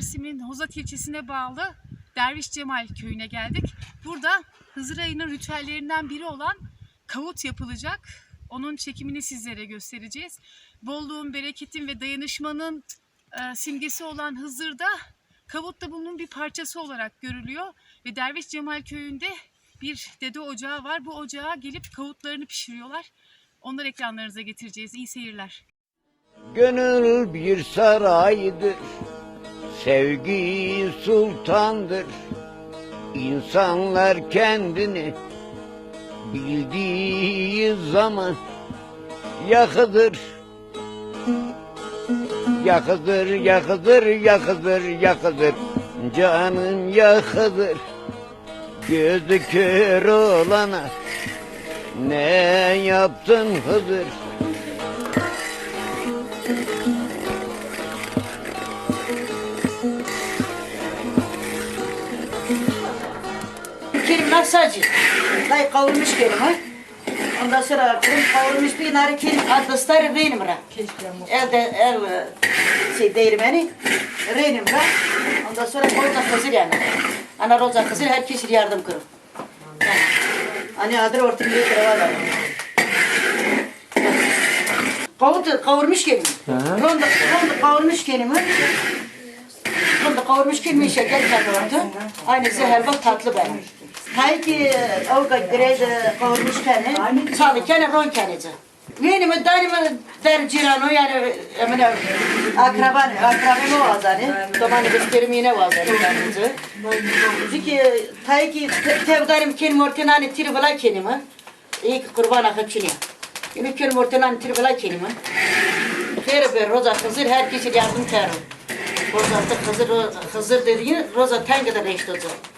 Dersim'in Hozat ilçesine bağlı Derviş Cemal köyüne geldik. Burada Hızır ayının ritüellerinden biri olan kavut yapılacak. Onun çekimini sizlere göstereceğiz. Bolluğun, bereketin ve dayanışmanın e, simgesi olan Hızır'da kavut da bunun bir parçası olarak görülüyor. Ve Derviş Cemal köyünde bir dede ocağı var. Bu ocağa gelip kavutlarını pişiriyorlar. Onları ekranlarınıza getireceğiz. İyi seyirler. Gönül bir saraydır, sevgi sultandır. İnsanlar kendini bildiği zaman yakıdır. Yakıdır, yakıdır, yakıdır, yakıdır. Canın yakıdır. Gözü kör olana ne yaptın Hızır? Kerim nasacı. Dayı kavurmuş kerim ha. Ondan sonra kerim kavurmuş bir nari kerim adlasları benim ra. Elde el şey değirmeni renim ra. Ondan sonra koyda kızır yani. Ana roza kızır herkes yardım kırır. Yani. Hani adır bir kere var. Kavut kavurmuş kerim. Ronda, ronda kavurmuş kerim ha. Ronda kavurmuş kerim şeker katıldı. Aynı helva tatlı benim. Hay ki avga grede kavurmuş kendi. Sağlı kendi ron kendi. Benim daima der cirano yani emine akraban akrabam o azani. Zamanı biz kerim yine var kendimizi. Çünkü tay ki tevgarim kenim ortenani tirvala kenimi. İyi ki kurban akıçını. Yine kenim ortenani tirvala kenimi. Kere bir roza kızır herkese yardım kerim. Roza kızır kızır dediğin roza tenge de işte. Tenge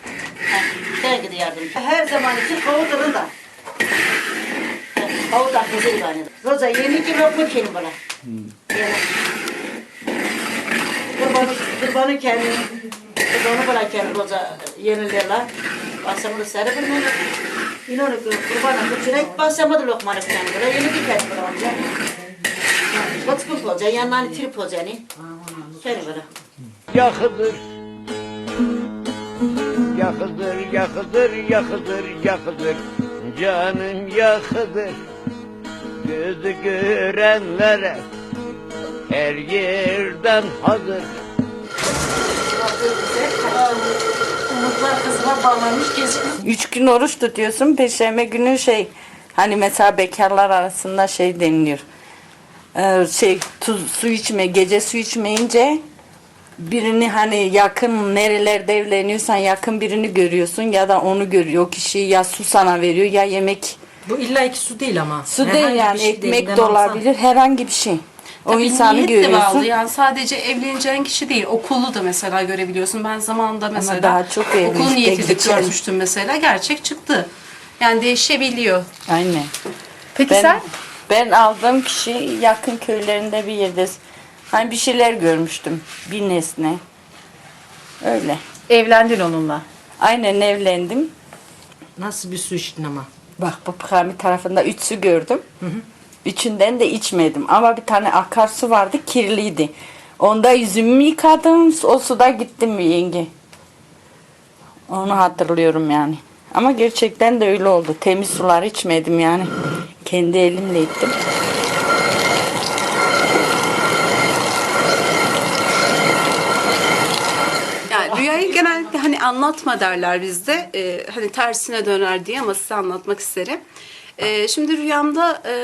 de yardım. Her zaman için kavutları da. Kavut da kızır bana. Roza yeni ki lokma kenim bana. Kurbanı, kurbanı kendi, kurbanı bana kendi roza yenilerler. Basamı sarı. Yine onu kurbanı basamı da lokmanı kendi bana. Yeni bir kendi bana olacak. Batıkın olacak, yanlarını trip olacak. Kendi bana. yakıdır. Yakıdır, yakıdır, yakıdır, yakıdır. Canın yakıdır. Gözü görenlere her yerden hazır. Umutlar bağlanmış. Üç gün oruç tutuyorsun. Perşembe günü şey hani mesela bekarlar arasında şey deniliyor. Ee, şey tuz, su içme gece su içmeyince birini hani yakın nerelerde evleniyorsan yakın birini görüyorsun ya da onu görüyor kişi ya su sana veriyor ya yemek Bu illa iki su değil ama. su Herhangi değil bir yani şey ekmek de alsan. olabilir herhangi bir şey. O Tabii insanı niyet de görüyorsun. bağlı. Yani sadece evleneceğin kişi değil. Okulu da mesela görebiliyorsun. Ben zamanında mesela daha çok okul de niyeti de geçer. görmüştüm mesela. Gerçek çıktı. Yani değişebiliyor. Aynen. Peki Ben, sen? ben aldığım kişi yakın köylerinde bir yerde hani bir şeyler görmüştüm. Bir nesne. Öyle. Evlendin onunla. Aynen evlendim. Nasıl bir su içtin ama? Bak bu Pıkami tarafında üç su gördüm. Üçünden de içmedim. Ama bir tane akarsu vardı kirliydi. Onda yüzümü yıkadım. O suda gittim yenge? Onu hatırlıyorum yani. Ama gerçekten de öyle oldu. Temiz sular içmedim yani. Kendi elimle ettim. Yani rüyayı genellikle hani anlatma derler bizde. Ee, hani tersine döner diye ama size anlatmak isterim. Ee, şimdi rüyamda e,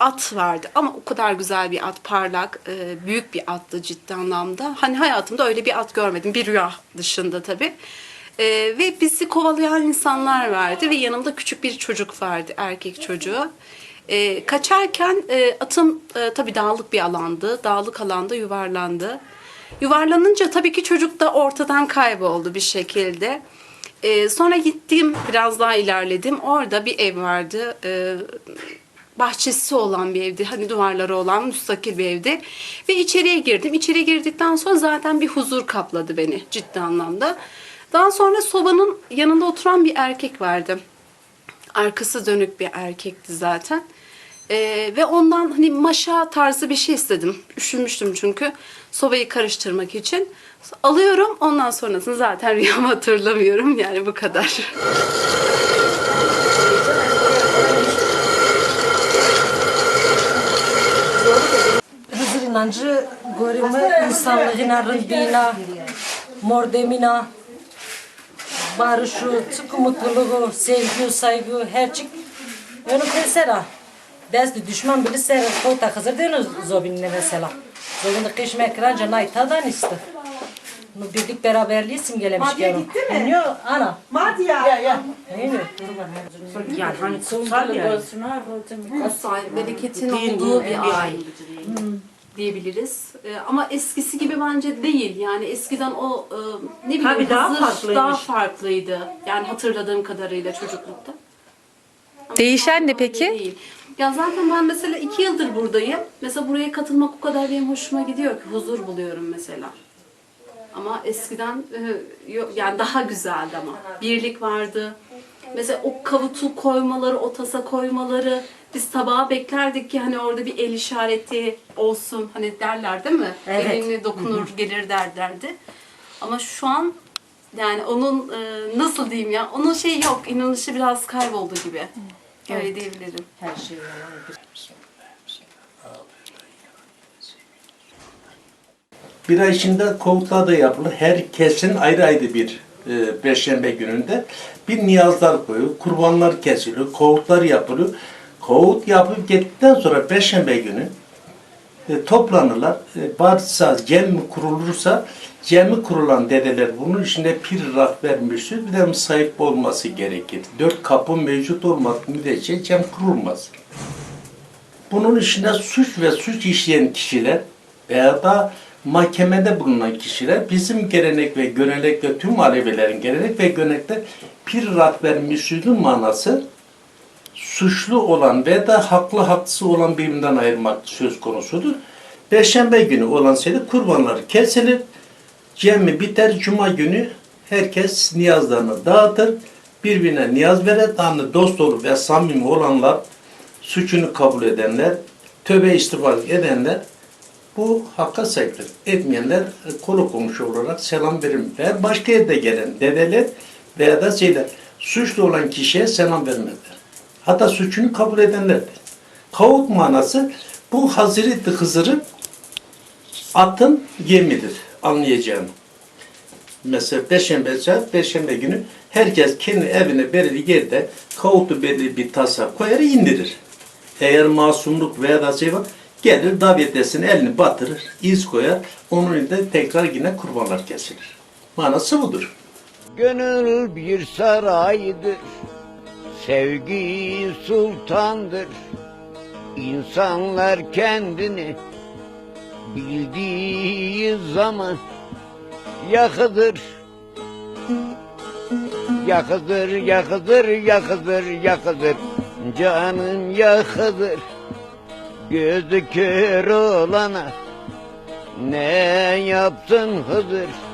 at vardı ama o kadar güzel bir at, parlak, e, büyük bir attı ciddi anlamda. Hani hayatımda öyle bir at görmedim. Bir rüya dışında tabii. Ee, ve bizi kovalayan insanlar vardı ve yanımda küçük bir çocuk vardı, erkek çocuğu. Ee, kaçarken e, atım e, tabii dağlık bir alandı. Dağlık alanda yuvarlandı. Yuvarlanınca tabii ki çocuk da ortadan kayboldu bir şekilde. Ee, sonra gittim biraz daha ilerledim. Orada bir ev vardı. Ee, bahçesi olan bir evdi. Hani duvarları olan müstakil bir evdi. Ve içeriye girdim. İçeriye girdikten sonra zaten bir huzur kapladı beni ciddi anlamda. Daha sonra sobanın yanında oturan bir erkek vardı. Arkası dönük bir erkekti zaten. Ee, ve ondan hani maşa tarzı bir şey istedim. Üşünmüştüm çünkü sobayı karıştırmak için. Alıyorum ondan sonrasını zaten rüyamı hatırlamıyorum yani bu kadar. Hızır inancı görümü insanlığına, rızdığına, mordemina, barışı, mutluluğu, sevgi, saygı, her çık. Yönü mesela. Desti düşman bile ser, kota Hızır değil zobinine mesela. Zobinde kış mekranca naytadan istı. Bu birlik beraberliği simgelemiş Madiye gene. gitti mi? Dinliyor ana. Madya. Ya ya. Mi? Yani hani kutsal yani. Kutsal, bereketin olduğu bir ay diyebiliriz. Ee, ama eskisi gibi bence değil. Yani eskiden o e, ne bileyim Tabii daha Hızır farklıymış. daha farklıydı. Yani hatırladığım kadarıyla çocuklukta. Değişen ne peki? değil. Ya zaten ben mesela iki yıldır buradayım. Mesela buraya katılmak o kadar benim hoşuma gidiyor ki huzur buluyorum mesela. Ama eskiden e, yok yani daha güzeldi ama. Birlik vardı. Mesela o kavutu koymaları, o tasa koymaları biz tabağa beklerdik ki hani orada bir el işareti olsun. Hani derler değil mi? Evet. Elini dokunur gelir derlerdi. Ama şu an yani onun e, nasıl diyeyim ya onun şeyi yok. inanışı biraz kayboldu gibi. Öyle diyebilirim. Her şey yalan. Bir ay içinde kovuklar da yapılır. Herkesin ayrı ayrı bir e, Perşembe gününde bir niyazlar koyuyor. Kurbanlar kesiliyor. Kovuklar yapılıyor. Kovuk yapıp gittikten sonra Perşembe günü e, toplanırlar. E, varsa cem kurulursa cemi kurulan dedeler bunun içinde pir rahber mürsü bir de sahip olması gerekir. Dört kapı mevcut olmak müddetçe cem kurulmaz. Bunun içinde suç ve suç işleyen kişiler veya da mahkemede bulunan kişiler bizim gelenek ve görenek ve tüm Alevelerin gelenek ve görenekte pir rahber müsülün manası suçlu olan ve da haklı haksız olan birbirinden ayırmak söz konusudur. Perşembe günü olan şeyde kurbanlar kesilir. Cemi biter. Cuma günü herkes niyazlarını dağıtır. Birbirine niyaz verir. Yani dost olur ve samimi olanlar, suçunu kabul edenler, tövbe istiğfar edenler bu hakka sahiptir. Etmeyenler e, konu komşu olarak selam verir. Ve başka yerde gelen dedeler veya da şeyler suçlu olan kişiye selam vermezler. Hatta suçunu kabul edenlerdir. Kavuk manası bu Hazreti Hızır'ın atın gemidir anlayacağım. Mesela Perşembe Perşembe günü herkes kendi evine belirli yerde kavutu belirli bir tasa koyar indirir. Eğer masumluk veya da şey var, gelir davetesine elini batırır, iz koyar, onun önünde tekrar yine kurbanlar kesilir. Manası budur. Gönül bir saraydır, sevgi sultandır. İnsanlar kendini bildiği zaman yakıdır. Yakıdır, yakıdır, yakıdır, yakıdır. Canım yakıdır. Gözü kör olana ne yaptın Hızır?